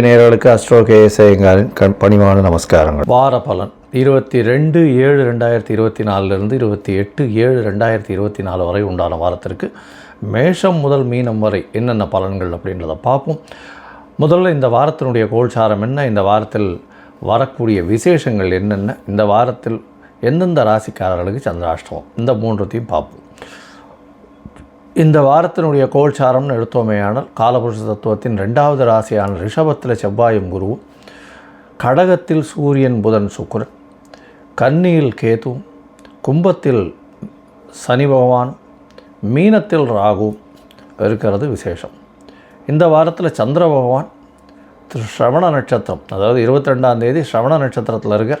நேர்களுக்கு அஸ்ட்ரோ கேஎஸ்ஐங்காரின் பணிவான நமஸ்காரங்கள். வார பலன். இருபத்தி ரெண்டு ஏழு ரெண்டாயிரத்தி இருபத்தி நாலுலேருந்து இருபத்தி எட்டு ஏழு ரெண்டாயிரத்தி இருபத்தி நாலு வரை உண்டான வாரத்திற்கு மேஷம் முதல் மீனம் வரை என்னென்ன பலன்கள் அப்படின்றத பார்ப்போம். முதல்ல இந்த வாரத்தினுடைய கோல்சாரம் என்ன? இந்த வாரத்தில் வரக்கூடிய விசேஷங்கள் என்னென்ன? இந்த வாரத்தில் எந்தெந்த ராசிக்காரர்களுக்கு சந்திராஷ்டமம்? இந்த மூன்றத்தையும் பார்ப்போம். இந்த வாரத்தினுடைய கோல்சாரம்னு எடுத்தோமேயானால் காலபுருஷ தத்துவத்தின் ரெண்டாவது ராசியான ரிஷபத்தில் செவ்வாயும் குருவும் கடகத்தில் சூரியன் புதன் சுக்கரன் கன்னியில் கேதுவும் கும்பத்தில் சனி பகவான் மீனத்தில் ராகு இருக்கிறது விசேஷம். இந்த வாரத்தில் சந்திர பகவான் திரு ஸ்ரவண நட்சத்திரம் அதாவது இருபத்தி ரெண்டாம் தேதி ஸ்ரவண நட்சத்திரத்தில் இருக்கிற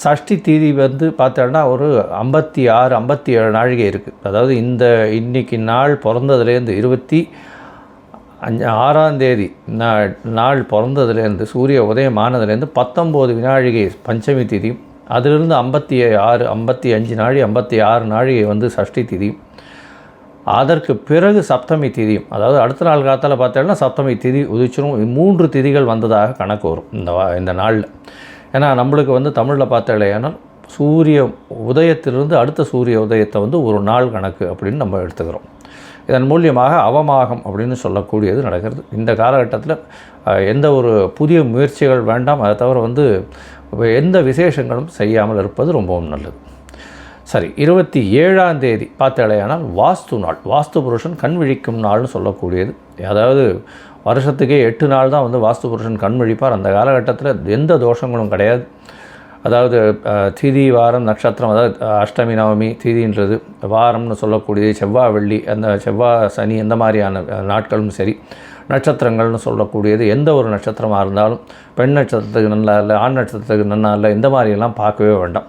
சஷ்டி திதி வந்து பார்த்தோன்னா ஒரு ஐம்பத்தி ஆறு ஐம்பத்தி ஏழு நாழிகை இருக்குது அதாவது இந்த இன்னைக்கு நாள் பிறந்ததுலேருந்து இருபத்தி அஞ்சு ஆறாம் தேதி நாள் நாள் பிறந்ததுலேருந்து சூரிய உதயம் ஆனதுலேருந்து பத்தொம்போது வினாழிகை பஞ்சமி திதி அதிலிருந்து ஐம்பத்தி ஆறு ஐம்பத்தி அஞ்சு நாழி ஐம்பத்தி ஆறு நாழிகை வந்து சஷ்டி திதி அதற்கு பிறகு சப்தமி திதியும். அதாவது அடுத்த நாள் காலத்தில் பார்த்தோன்னா சப்தமி திதி உதிச்சிரும். மூன்று திதிகள் வந்ததாக கணக்கு வரும். இந்த வா இந்த நாளில். ஏன்னா நம்மளுக்கு வந்து தமிழில் பார்த்தாலேயானால் சூரிய உதயத்திலிருந்து அடுத்த சூரிய உதயத்தை வந்து ஒரு நாள் கணக்கு அப்படின்னு நம்ம எடுத்துக்கிறோம். இதன் மூலியமாக அவமாகம் அப்படின்னு சொல்லக்கூடியது நடக்கிறது. இந்த காலகட்டத்தில் எந்த ஒரு புதிய முயற்சிகள் வேண்டாம். அதை தவிர வந்து எந்த விசேஷங்களும் செய்யாமல் இருப்பது ரொம்பவும் நல்லது. சரி இருபத்தி ஏழாம் தேதி பார்த்தாலேயானால் வாஸ்து நாள் வாஸ்து புருஷன் கண் விழிக்கும் நாள்னு சொல்லக்கூடியது. அதாவது வருஷத்துக்கே எட்டு நாள் தான் வந்து வாஸ்து புருஷன் கண்மொழிப்பார் அந்த காலகட்டத்தில் எந்த தோஷங்களும் கிடையாது. அதாவது திதி வாரம் நட்சத்திரம் அதாவது அஷ்டமி நவமி திதின்றது வாரம்னு சொல்லக்கூடியது செவ்வாய் வெள்ளி அந்த செவ்வாய் சனி எந்த மாதிரியான நாட்களும் சரி நட்சத்திரங்கள்னு சொல்லக்கூடியது எந்த ஒரு நட்சத்திரமாக இருந்தாலும் பெண் நட்சத்திரத்துக்கு நல்லா இல்லை ஆண் நட்சத்திரத்துக்கு நல்லா இல்லை இந்த மாதிரியெல்லாம் பார்க்கவே வேண்டாம்.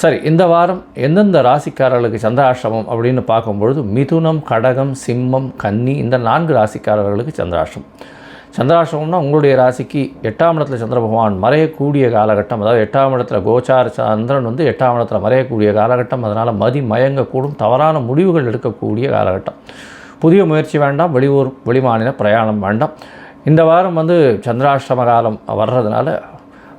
சரி இந்த வாரம் எந்தெந்த ராசிக்காரர்களுக்கு சந்திராஷ்டமம் அப்படின்னு பார்க்கும்பொழுது மிதுனம் கடகம் சிம்மம் கன்னி இந்த நான்கு ராசிக்காரர்களுக்கு சந்திராஷ்டிரம் சந்திராஷ்டமம்னா உங்களுடைய ராசிக்கு எட்டாம் இடத்துல சந்திர பகவான் மறையக்கூடிய காலகட்டம். அதாவது எட்டாம் இடத்துல கோச்சார சந்திரன் வந்து எட்டாம் இடத்துல மறையக்கூடிய காலகட்டம். அதனால் மதி மயங்கக்கூடும் தவறான முடிவுகள் எடுக்கக்கூடிய காலகட்டம். புதிய முயற்சி வேண்டாம் வெளியூர் வெளிமாநில பிரயாணம் வேண்டாம். இந்த வாரம் வந்து சந்திராஷ்டம காலம் வர்றதுனால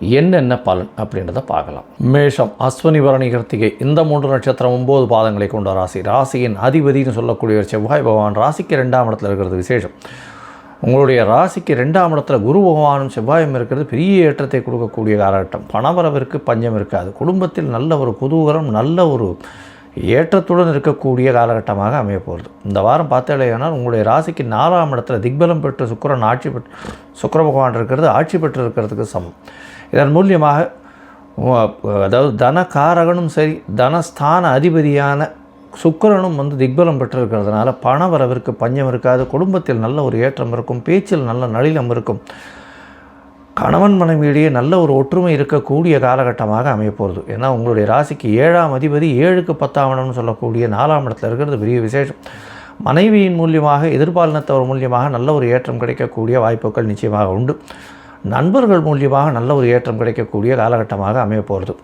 என்னென்ன பலன் அப்படின்றத பார்க்கலாம். மேஷம் அஸ்வனி பரணி கிருத்திகை இந்த மூன்று நட்சத்திரம் ஒம்பது பாதங்களை கொண்ட ராசி. ராசியின் அதிபதினு சொல்லக்கூடிய ஒரு செவ்வாய் பகவான் ராசிக்கு ரெண்டாம் இடத்துல இருக்கிறது விசேஷம். உங்களுடைய ராசிக்கு ரெண்டாம் இடத்துல குரு பகவானும் செவ்வாயும் இருக்கிறது பெரிய ஏற்றத்தை கொடுக்கக்கூடிய காலகட்டம். பணவரவிற்கு பஞ்சம் இருக்காது. குடும்பத்தில் நல்ல ஒரு குதூகலம் நல்ல ஒரு ஏற்றத்துடன் இருக்கக்கூடிய காலகட்டமாக அமைய போகிறது. இந்த வாரம் பார்த்தாலேயானால் உங்களுடைய ராசிக்கு நாலாம் இடத்துல திக்பலம் பெற்று சுக்கரன் ஆட்சி பெற்று சுக்கர பகவான் இருக்கிறது ஆட்சி பெற்று இருக்கிறதுக்கு சமம். இதன் மூலியமாக அதாவது தனகாரகனும் சரி தனஸ்தான அதிபதியான சுக்கரனும் வந்து திக்பலம் பெற்றிருக்கிறதுனால பண வரவிற்கு பஞ்சம் இருக்காது குடும்பத்தில் நல்ல ஒரு ஏற்றம் இருக்கும் பேச்சில் நல்ல நளினம் இருக்கும். கணவன் மனைவியிடையே நல்ல ஒரு ஒற்றுமை இருக்கக்கூடிய காலகட்டமாக அமையப்போகிறது ஏன்னா உங்களுடைய ராசிக்கு ஏழாம் அதிபதி ஏழுக்கு பத்தாம் இடம்னு சொல்லக்கூடிய நாலாம் இடத்துல இருக்கிறது பெரிய விசேஷம். மனைவியின் மூலியமாக எதிர்பாலினத்தவர் மூலியமாக நல்ல ஒரு ஏற்றம் கிடைக்கக்கூடிய வாய்ப்புகள் நிச்சயமாக உண்டு. நண்பர்கள் மூலியமாக நல்ல ஒரு ஏற்றம் கிடைக்கக்கூடிய காலகட்டமாக அமையப்போகிறது.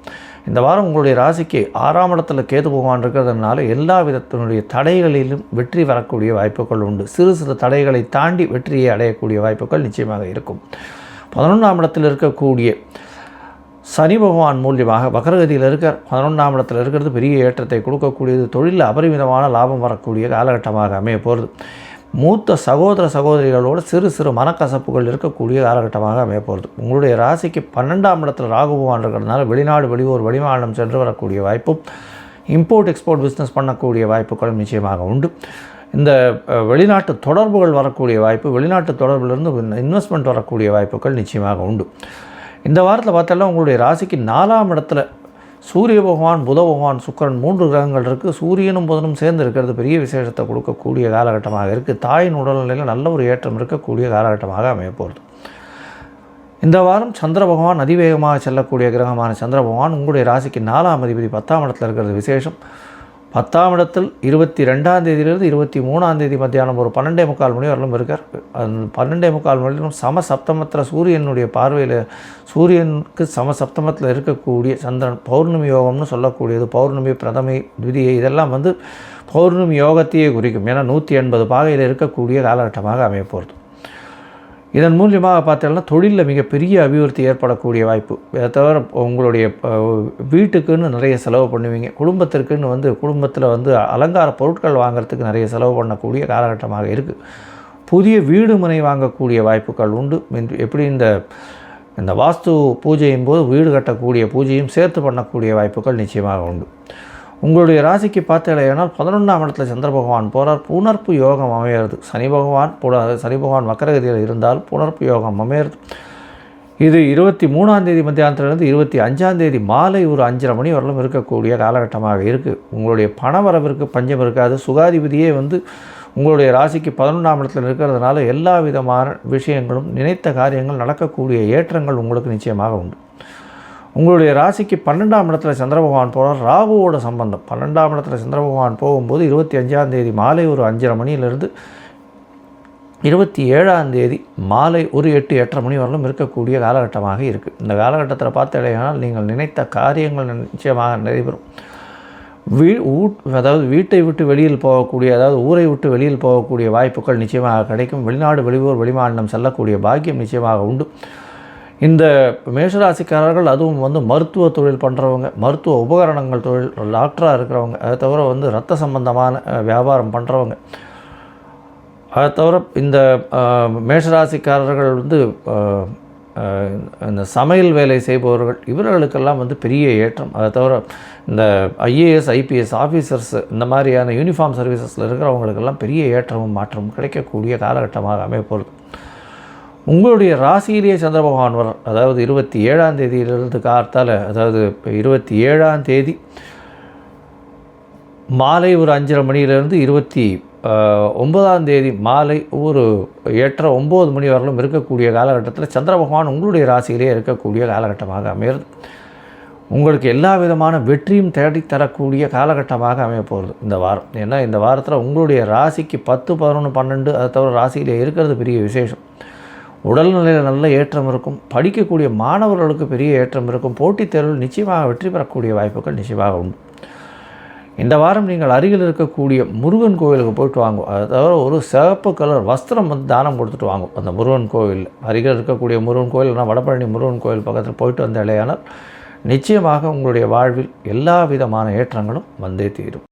இந்த வாரம் உங்களுடைய ராசிக்கு ஆறாம் இடத்துல கேது பகவான் இருக்கிறதுனால எல்லா விதத்தினுடைய தடைகளிலும் வெற்றி வரக்கூடிய வாய்ப்புகள் உண்டு. சிறு சிறு தடைகளை தாண்டி வெற்றியை அடையக்கூடிய வாய்ப்புகள் நிச்சயமாக இருக்கும். பதினொன்றாம் இடத்தில் இருக்கக்கூடிய சனி பகவான் மூலியமாக வக்ரகதியில் இருக்கிற பதினொன்றாம் இடத்தில் இருக்கிறது பெரிய ஏற்றத்தை கொடுக்கக்கூடியது. தொழிலில் அபரிமிதமான லாபம் வரக்கூடிய காலகட்டமாக அமைய போகிறது மூத்த சகோதர சகோதரிகளோடு சிறு சிறு மனக்கசப்புகள் இருக்கக்கூடிய காலகட்டமாக அமைய போகிறது. உங்களுடைய ராசிக்கு பன்னெண்டாம் இடத்தில் ராகுபவான் இருக்கிறதுனால வெளிநாடு வெளியூர் வெளிமாநிலம் சென்று வரக்கூடிய வாய்ப்பும் இம்போர்ட் எக்ஸ்போர்ட் பிஸ்னஸ் பண்ணக்கூடிய வாய்ப்புகளும் நிச்சயமாக உண்டு. இந்த வெளிநாட்டு தொடர்புகள் வரக்கூடிய வாய்ப்பு வெளிநாட்டு தொடர்பிலிருந்து இன்வெஸ்ட்மெண்ட் வரக்கூடிய வாய்ப்புகள் நிச்சயமாக உண்டு. இந்த வாரத்தில் பார்த்தாலும் உங்களுடைய ராசிக்கு நாலாம் இடத்துல சூரிய பகவான் புத பகவான் சுக்கரன் மூன்று கிரகங்கள் இருக்குது சூரியனும் புதனும் சேர்ந்து இருக்கிறது பெரிய விசேஷத்தை கொடுக்கக்கூடிய காலகட்டமாக இருக்குது தாயின் உடல்நிலையில் நல்ல ஒரு ஏற்றம் இருக்கக்கூடிய காலகட்டமாக அமையப்போகிறது இந்த வாரம் சந்திர பகவான் அதிவேகமாக செல்லக்கூடிய கிரகமான சந்திர பகவான் உங்களுடைய ராசிக்கு நாலாம் அதிபதி பத்தாம் இடத்துல இருக்கிறது விசேஷம். பத்தாம் இடத்தில் இருபத்தி ரெண்டாம் தேதியிலிருந்து இருபத்தி மூணாம் தேதி மத்தியானம் ஒரு பன்னெண்டே முக்கால் மணி வரலும் இருக்கார். அந்த பன்னெண்டே முக்கால் மணிலும் சம சப்தமத்தில் சூரியனுடைய பார்வையில் சூரியனுக்கு சம சப்தமத்தில் இருக்கக்கூடிய சந்திரன் பௌர்ணமி யோகம்னு சொல்லக்கூடியது பௌர்ணமி பிரதமை துதியை இதெல்லாம் வந்து பௌர்ணமி யோகத்தையே குறிக்கும். ஏன்னா நூற்றி எண்பது பாகையில் இருக்கக்கூடிய காலகட்டமாக அமையப்போகிறது இதன் மூலியமாக பார்த்தீங்கன்னா தொழிலில் மிகப்பெரிய அபிவிருத்தி ஏற்படக்கூடிய வாய்ப்பு. இதை தவிர உங்களுடைய வீட்டுக்குன்னு நிறைய செலவு பண்ணுவீங்க. குடும்பத்திற்குன்னு வந்து குடும்பத்தில் வந்து அலங்கார பொருட்கள் வாங்குறதுக்கு நிறைய செலவு பண்ணக்கூடிய காலகட்டமாக இருக்குது புதிய வீடு மனை வாங்கக்கூடிய வாய்ப்புகள் உண்டு. எப்படி இந்த இந்த வாஸ்து பூஜையின் போது வீடு கட்டக்கூடிய பூஜையும் சேர்த்து பண்ணக்கூடிய வாய்ப்புகள் நிச்சயமாக உண்டு. உங்களுடைய ராசிக்கு பார்த்தேனால் பதினொன்றாம் இடத்துல சந்திர பகவான் போகிறார் புணர்ப்பு யோகம் அமையிறது. சனி பகவான் புன சனி பகவான் மக்கரகதியில் இருந்தால் புணர்ப்பு யோகம் அமையிறது. இது இருபத்தி மூணாம் தேதி இருபத்தி அஞ்சாம் தேதி மாலை ஒரு அஞ்சரை மணி வரலும் இருக்கக்கூடிய காலகட்டமாக இருக்குது உங்களுடைய பண வரவிற்கு பஞ்சம் இருக்காது. சுகாதிபதியே வந்து உங்களுடைய ராசிக்கு பதினொன்றாம் இடத்துல இருக்கிறதுனால எல்லா விதமான விஷயங்களும் நினைத்த காரியங்கள் நடக்கக்கூடிய ஏற்றங்கள் உங்களுக்கு நிச்சயமாக உண்டு. உங்களுடைய ராசிக்கு பன்னெண்டாம் இடத்துல சந்திர பகவான் போகிறார் ராகுவோட சம்பந்தம். பன்னெண்டாம் இடத்துல சந்திர பகவான் போகும்போது இருபத்தி அஞ்சாம் தேதி மாலை ஒரு அஞ்சரை மணியிலிருந்து இருபத்தி ஏழாம் தேதி மாலை ஒரு எட்டு எட்டரை மணி வரலும் இருக்கக்கூடிய காலகட்டமாக இருக்குது இந்த காலகட்டத்தில் பார்த்தடையானால் நீங்கள் நினைத்த காரியங்கள் நிச்சயமாக நடைபெறும் வீ ஊட் அதாவது வீட்டை விட்டு வெளியில் போகக்கூடிய அதாவது ஊரை விட்டு வெளியில் போகக்கூடிய வாய்ப்புகள் நிச்சயமாக கிடைக்கும். வெளிநாடு வெளியூர் வெளிமாநிலம் செல்லக்கூடிய பாக்கியம் நிச்சயமாக உண்டு. இந்த மேஷராசிக்காரர்கள் அதுவும் வந்து மருத்துவ தொழில் பண்ணுறவங்க மருத்துவ உபகரணங்கள் தொழில் டாக்டராக இருக்கிறவங்க. அதை தவிர வந்து ரத்த சம்பந்தமான வியாபாரம் பண்ணுறவங்க அதை தவிர இந்த மேஷராசிக்காரர்கள் வந்து இந்த சமையல் வேலை செய்பவர்கள் இவர்களுக்கெல்லாம் வந்து பெரிய ஏற்றம். அதை தவிர இந்த ஐஏஎஸ் ஐபிஎஸ் ஆஃபீஸர்ஸ் இந்த மாதிரியான யூனிஃபார்ம் சர்வீசஸில் இருக்கிறவங்களுக்கெல்லாம் பெரிய ஏற்றமும் மாற்றமும் கிடைக்கக்கூடிய காலகட்டமாக அமையப்போகிறது உங்களுடைய ராசியிலேயே சந்திர பகவான் வர அதாவது இருபத்தி ஏழாம் தேதியிலிருந்து கார்த்தால அதாவது இப்போ இருபத்தி ஏழாம் தேதி மாலை ஒரு அஞ்சரை மணியிலேருந்து இருபத்தி ஒன்பதாம் தேதி மாலை ஒரு எட்டரை ஒம்பது மணி வரலும் இருக்கக்கூடிய காலகட்டத்தில் சந்திர பகவான் உங்களுடைய ராசியிலே இருக்கக்கூடிய காலகட்டமாக அமையிறது. உங்களுக்கு எல்லா விதமான வெற்றியும் தேடி தரக்கூடிய காலகட்டமாக அமைய போகிறது இந்த வாரம். ஏன்னா இந்த வாரத்தில் உங்களுடைய ராசிக்கு பத்து பதினொன்று பன்னெண்டு அதை தவிர ராசியிலே இருக்கிறது பெரிய விசேஷம். உடல்நிலையில் நல்ல ஏற்றம் இருக்கும். படிக்கக்கூடிய மாணவர்களுக்கு பெரிய ஏற்றம் இருக்கும். போட்டித் தேர்வில் நிச்சயமாக வெற்றி பெறக்கூடிய வாய்ப்புகள் நிச்சயமாக உண்டு. இந்த வாரம் நீங்கள் அருகில் இருக்கக்கூடிய முருகன் கோவிலுக்கு போயிட்டு வாங்கும் அதை தவிர ஒரு சிவப்பு கலர் வஸ்திரம் வந்து தானம் கொடுத்துட்டு வாங்கும் அந்த முருகன் கோவில் அருகில் இருக்கக்கூடிய முருகன் கோவில் இல்லைனா வடபழனி முருகன் கோவில் பக்கத்தில் போயிட்டு வந்த இளையானால் நிச்சயமாக உங்களுடைய வாழ்வில் எல்லா விதமான ஏற்றங்களும் வந்தே தீரும்.